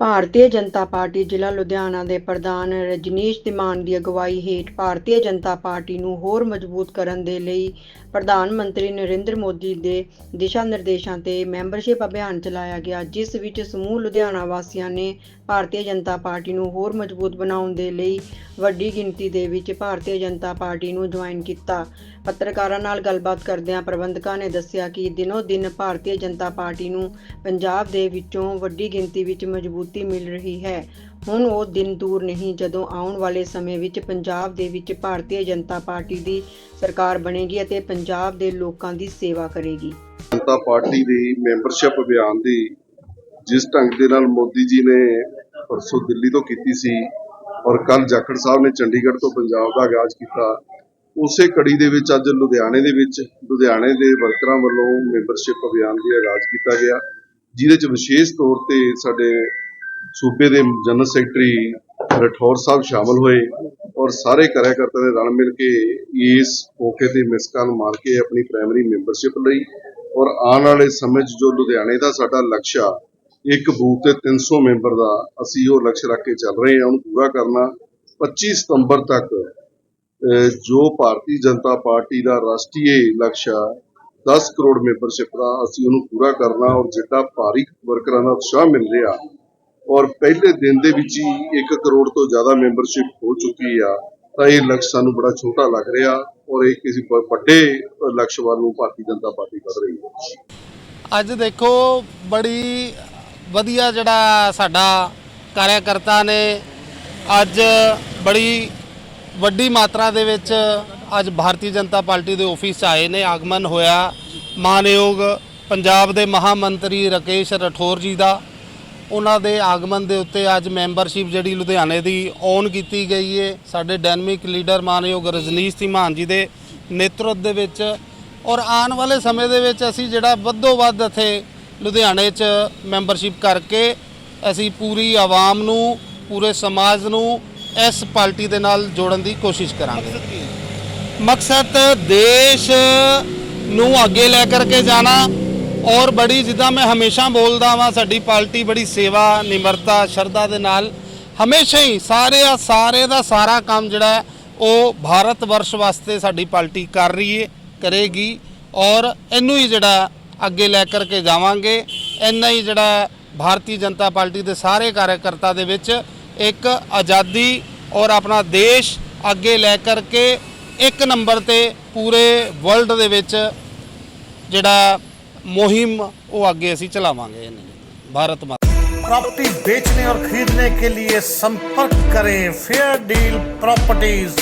Bharatiya Janata party ਜ਼ਿਲ੍ਹਾ ਲੁਧਿਆਣਾ ਦੇ ਪ੍ਰਧਾਨ ਰਜਨੀਸ਼ ਤਿਮਾਨ ਦੀ ਅਗਵਾਈ ਹੇਠ ਭਾਰਤੀ ਜਨਤਾ ਪਾਰਟੀ ਨੂੰ ਹੋਰ ਮਜ਼ਬੂਤ ਕਰਨ ਦੇ ਲਈ ਪ੍ਰਧਾਨ ਮੰਤਰੀ ਨਰਿੰਦਰ ਮੋਦੀ ਦੇ ਦਿਸ਼ਾ ਨਿਰਦੇਸ਼ਾਂ ਤੇ ਮੈਂਬਰਸ਼ਿਪ ਅਭਿਆਨ ਚਲਾਇਆ ਗਿਆ, ਜਿਸ ਵਿੱਚ ਸਮੂਹ ਲੁਧਿਆਣਾ ਵਾਸੀਆਂ ਨੇ ਭਾਰਤੀ ਜਨਤਾ ਪਾਰਟੀ ਨੂੰ ਹੋਰ ਮਜ਼ਬੂਤ ਬਣਾਉਣ ਦੇ ਲਈ ਵੱਡੀ ਗਿਣਤੀ ਦੇ ਵਿੱਚ ਭਾਰਤੀ ਜਨਤਾ ਪਾਰਟੀ ਨੂੰ ਜੁਆਇਨ ਕੀਤਾ। ਪੱਤਰਕਾਰਾਂ ਨਾਲ ਗੱਲਬਾਤ ਕਰਦਿਆਂ ਪ੍ਰਬੰਧਕਾਂ ਨੇ ਦੱਸਿਆ ਕਿ ਦਿਨੋ ਦਿਨ ਭਾਰਤੀ ਜਨਤਾ ਪਾਰਟੀ ਨੂੰ ਪੰਜਾਬ ਦੇ ਵਿੱਚੋਂ ਵੱਡੀ ਗਿਣਤੀ ਵਿੱਚ ਮਜ਼ਬੂਤ ਮਿਲ ਰਹੀ ਹੈ। ਹੁਣ ਉਹ ਦਿਨ ਦੂਰ ਨਹੀਂ, ਜਦੋਂ ਆਉਣ ਵਾਲੇ ਸਮੇਂ ਵਿੱਚ ਪੰਜਾਬ ਦੇ ਵਿੱਚ ਭਾਰਤੀ ਜਨਤਾ ਪਾਰਟੀ ਦੀ ਸਰਕਾਰ ਬਣੇਗੀ ਅਤੇ ਪੰਜਾਬ ਦੇ ਲੋਕਾਂ ਦੀ ਸੇਵਾ ਕਰੇਗੀ। ਜਨਤਾ ਪਾਰਟੀ ਦੀ ਮੈਂਬਰਸ਼ਿਪ ਅਭਿਆਨ ਦੀ ਜਿਸ ਢੰਗ ਦੇ ਨਾਲ ਮੋਦੀ ਜੀ ਨੇ ਪਰਸੋਂ ਦਿੱਲੀ ਤੋਂ ਕੀਤੀ ਸੀ ਔਰ ਕੱਲ ਜਾਖੜ ਸਾਹਿਬ ਨੇ ਚੰਡੀਗੜ੍ਹ ਤੋਂ ਪੰਜਾਬ ਦਾ ਆਗਾਜ਼ ਕੀਤਾ, ਉਸੇ ਕੜੀ ਦੇ ਵਿੱਚ ਅੱਜ ਲੁਧਿਆਣੇ ਦੇ ਵਿੱਚ ਲੁਧਿਆਣੇ ਦੇ ਵਰਕਰਾਂ ਵੱਲੋਂ ਮੈਂਬਰਸ਼ਿਪ ਅਭਿਆਨ ਦੀ ਆਗਾਜ਼ ਕੀਤਾ ਗਿਆ, ਜਿਹਦੇ ਚ ਵਿਸ਼ੇਸ਼ ਤੌਰ ਤੇ ਸਾਡੇ ਸੂਬੇ ਦੇ ਜਨਰਲ ਸੈਕਟਰੀ ਰਠੌਰ ਸਾਹਿਬ ਸ਼ਾਮਲ ਹੋਏ ਔਰ ਸਾਰੇ ਕਾਰਜਕਰਤਾ ਨੇ ਰਲ ਮਿਲ ਕੇ ਇਸ ਮੌਕੇ ਤੇ ਮਿਸਕਾਲ ਮਾਰ ਕੇ ਆਪਣੀ ਪ੍ਰਾਇਮਰੀ ਮੈਂਬਰਸ਼ਿਪ ਲਈ ਔਰ ਆਉਣ ਵਾਲੇ ਸਮੇਂ 'ਚ ਜੋ ਲੁਧਿਆਣੇ ਦਾ ਸਾਡਾ ਲਕਸ਼ ਆ ਇੱਕ ਬੂਥ ਤੇ 300 ਮੈਂਬਰ ਦਾ ਅਸੀਂ ਉਹ ਲਕਸ਼ ਰੱਖ ਕੇ ਚੱਲ ਰਹੇ ਹਾਂ, ਉਹਨੂੰ ਪੂਰਾ ਕਰਨਾ 25 ਸਤੰਬਰ ਤੱਕ ਜੋ ਭਾਰਤੀ ਜਨਤਾ ਪਾਰਟੀ ਦਾ ਰਾਸ਼ਟਰੀ ਲਕਸ਼ ਆ 10 ਕਰੋੜ ਮੈਂਬਰਸ਼ਿਪ ਦਾ ਅਸੀਂ ਉਹਨੂੰ ਪੂਰਾ ਕਰਨਾ ਔਰ ਜਿੱਦਾਂ ਭਾਰੀ ਵਰਕਰਾਂ ਦਾ ਉਤਸ਼ਾਹ ਮਿਲ ਰਿਹਾ ਔਰ ਪਹਿਲੇ ਦਿਨ ਦੇ ਵਿੱਚ ਹੀ 1 ਕਰੋੜ ਤੋਂ ਜ਼ਿਆਦਾ ਮੈਂਬਰਸ਼ਿਪ ਹੋ ਚੁੱਕੀ ਆ, ਤਾਂ ਇਹ ਲਕਸ਼ ਸਾਨੂੰ ਬੜਾ ਛੋਟਾ ਲੱਗ ਰਿਹਾ ਔਰ ਇਹ ਕਿਸੇ ਵੱਡੇ ਲਕਸ਼ ਵੱਲ ਨੂੰ ਭਾਰਤੀ ਜਨਤਾ ਪਾਰਟੀ ਵਧ ਰਹੀ ਹੈ। ਅੱਜ ਦੇਖੋ ਬੜੀ ਵਧੀਆ ਜਿਹੜਾ ਸਾਡਾ ਕਾਰਿਆਕਰਤਾ ਨੇ ਅੱਜ ਬੜੀ ਵੱਡੀ ਮਾਤਰਾ ਦੇ ਵਿੱਚ ਅੱਜ ਭਾਰਤੀ ਜਨਤਾ ਪਾਰਟੀ ਦੇ ਆਫਿਸ ਆਏ ਨੇ, ਆਗਮਨ ਹੋਇਆ। ਮਾਨਯੋਗ ਪੰਜਾਬ ਦੇ ਮਹਾਮੰਤਰੀ ਰਕੇਸ਼ ਰਠੌਰ ਜੀ ਦਾ। ਉਹਨਾਂ ਦੇ ਆਗਮਨ ਦੇ ਉੱਤੇ ਅੱਜ ਮੈਂਬਰਸ਼ਿਪ ਜਿਹੜੀ ਲੁਧਿਆਣੇ ਦੀ ਔਨ ਕੀਤੀ ਗਈ ਹੈ ਸਾਡੇ ਡਾਇਨਮਿਕ ਲੀਡਰ ਮਾਨਯੋਗ ਰਜਨੀਸ਼ ਧੀਮਾਨ ਜੀ ਦੇ ਨੇਤਰਤਵ ਦੇ ਵਿੱਚ ਔਰ ਆਉਣ ਵਾਲੇ ਸਮੇਂ ਦੇ ਵਿੱਚ ਅਸੀਂ ਜਿਹੜਾ ਵੱਧੋ ਵੱਧ ਇੱਥੇ ਲੁਧਿਆਣੇ 'ਚ ਮੈਂਬਰਸ਼ਿਪ ਕਰਕੇ ਅਸੀਂ ਪੂਰੀ ਆਵਾਮ ਨੂੰ, ਪੂਰੇ ਸਮਾਜ ਨੂੰ ਇਸ ਪਾਰਟੀ ਦੇ ਨਾਲ ਜੋੜਨ ਦੀ ਕੋਸ਼ਿਸ਼ ਕਰਾਂਗੇ। ਮਕਸਦ ਦੇਸ਼ ਨੂੰ ਅੱਗੇ ਲੈ ਕਰਕੇ ਜਾਣਾ ਔਰ ਬੜੀ ਜਿੱਦਾਂ ਮੈਂ ਹਮੇਸ਼ਾ ਬੋਲਦਾ ਵਾਂ, ਸਾਡੀ ਪਾਰਟੀ ਬੜੀ ਸੇਵਾ, ਨਿਮਰਤਾ, ਸ਼ਰਧਾ ਦੇ ਨਾਲ ਹਮੇਸ਼ਾ ਹੀ ਸਾਰੇ ਆ ਸਾਰੇ ਦਾ ਸਾਰਾ ਕੰਮ ਜਿਹੜਾ ਉਹ ਭਾਰਤ ਵਰਸ਼ ਵਾਸਤੇ ਸਾਡੀ ਪਾਰਟੀ ਕਰ ਰਹੀ ਹੈ ਕਰੇਗੀ ਔਰ ਇਹਨੂੰ ਹੀ ਜਿਹੜਾ ਅੱਗੇ ਲੈ ਕਰਕੇ ਜਾਵਾਂਗੇ। ਇੰਨਾ ਹੀ ਜਿਹੜਾ ਭਾਰਤੀ ਜਨਤਾ ਪਾਰਟੀ ਦੇ ਸਾਰੇ ਕਾਰਜਕਰਤਾ ਦੇ ਵਿੱਚ ਇੱਕ ਆਜ਼ਾਦੀ ਔਰ ਆਪਣਾ ਦੇਸ਼ ਅੱਗੇ ਲੈ ਕਰਕੇ ਇੱਕ ਨੰਬਰ ਤੇ ਪੂਰੇ ਵਰਲਡ ਦੇ ਵਿੱਚ ਜਿਹੜਾ ਮੁਹਿੰਮ ਉਹ ਅੱਗੇ ਅਸੀਂ ਚਲਾਵਾਂਗੇ ਇਹਨੇ ਭਾਰਤ ਮਾਤਾ प्रॉपर्टी बेचने और खरीदने के लिए संपर्क करें फेयर डील प्रॉपर्टीज